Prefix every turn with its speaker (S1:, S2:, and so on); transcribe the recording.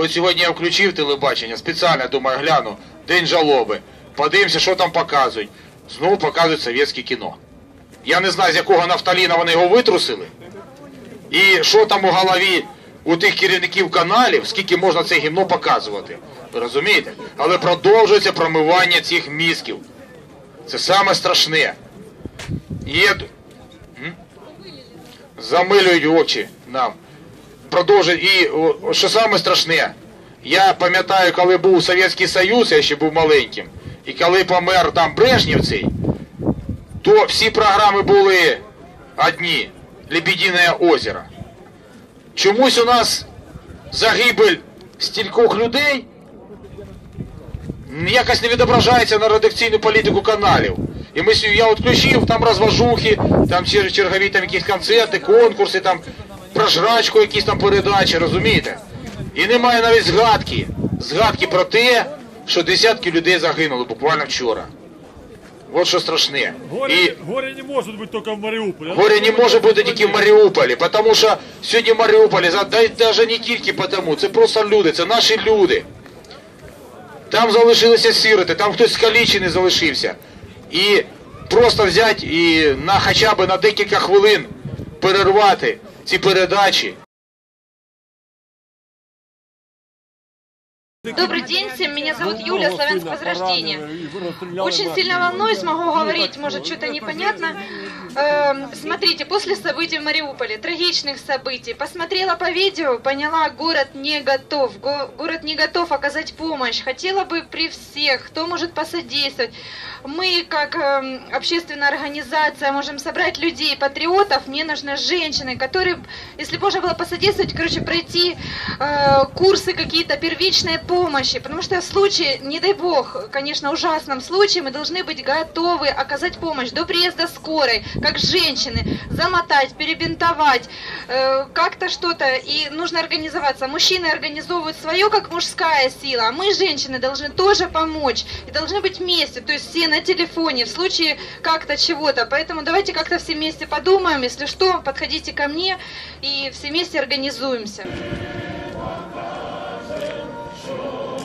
S1: От сьогодні я включив телебачення, спеціально думаю, гляну, день жалоби. Подивимося, що там показують. Знову показують совєтське кіно. Я не знаю, з якого нафталіна вони його витрусили. І що там у голові у тих керівників каналів, скільки можна це гімно показувати. Ви розумієте? Але продовжується промивання цих мізків. Це саме страшне. Є... Замилюють очі нам. Продовжують. І що саме страшне, я пам'ятаю, коли був Совєтський Союз, я ще був маленьким, і коли помер там Брежнєв цей, то всі програми були одні. Лебедине озеро. Чомусь у нас загибель стількох людей якось не відображається на редакційну політику каналів. І ми я от включив, там розважухи, там чергові там якісь концерти, конкурси, там про жрачку якісь там передачі, розумієте? І немає навіть згадки. Згадки про те, що десятки людей загинули буквально вчора. От що страшне.
S2: Горе,
S1: І
S2: горе не может быть только в Мариуполе.
S1: Горе не може бути тільки в Маріуполі, тому що сьогодні в Маріуполі, навіть не тільки тому, це просто люди, це наші люди. Там залишилися сироти, там хтось скалічений залишився. І просто взяти і на хоча б на декілька хвилин перервати ці передачі.
S3: Добрый день всем, меня зовут Юля, Славянск Возрождение. Очень сильно волнуюсь, могу говорить, может что-то непонятно. Эм, смотрите, после событий в Мариуполе, трагичных событий, посмотрела по видео, поняла, город не готов, го- город не готов оказать помощь. Хотела бы при всех, кто может посодействовать. Мы, как эм, общественная организация, можем собрать людей, патриотов. Мне нужны женщины, которые, если можно было посодействовать, короче, пройти э, курсы какие-то первичной помощи. Потому что в случае, не дай бог, конечно, ужасном случае, мы должны быть готовы оказать помощь до приезда скорой, как женщины, замотать, перебинтовать, э, как-то что-то. И нужно организоваться. Мужчины организовывают свое, как мужская сила, а мы, женщины, должны тоже помочь. И должны быть вместе, то есть все на телефоне в случае как-то чего-то. Поэтому давайте как-то все вместе подумаем. Если что, подходите ко мне и все вместе организуемся. Show.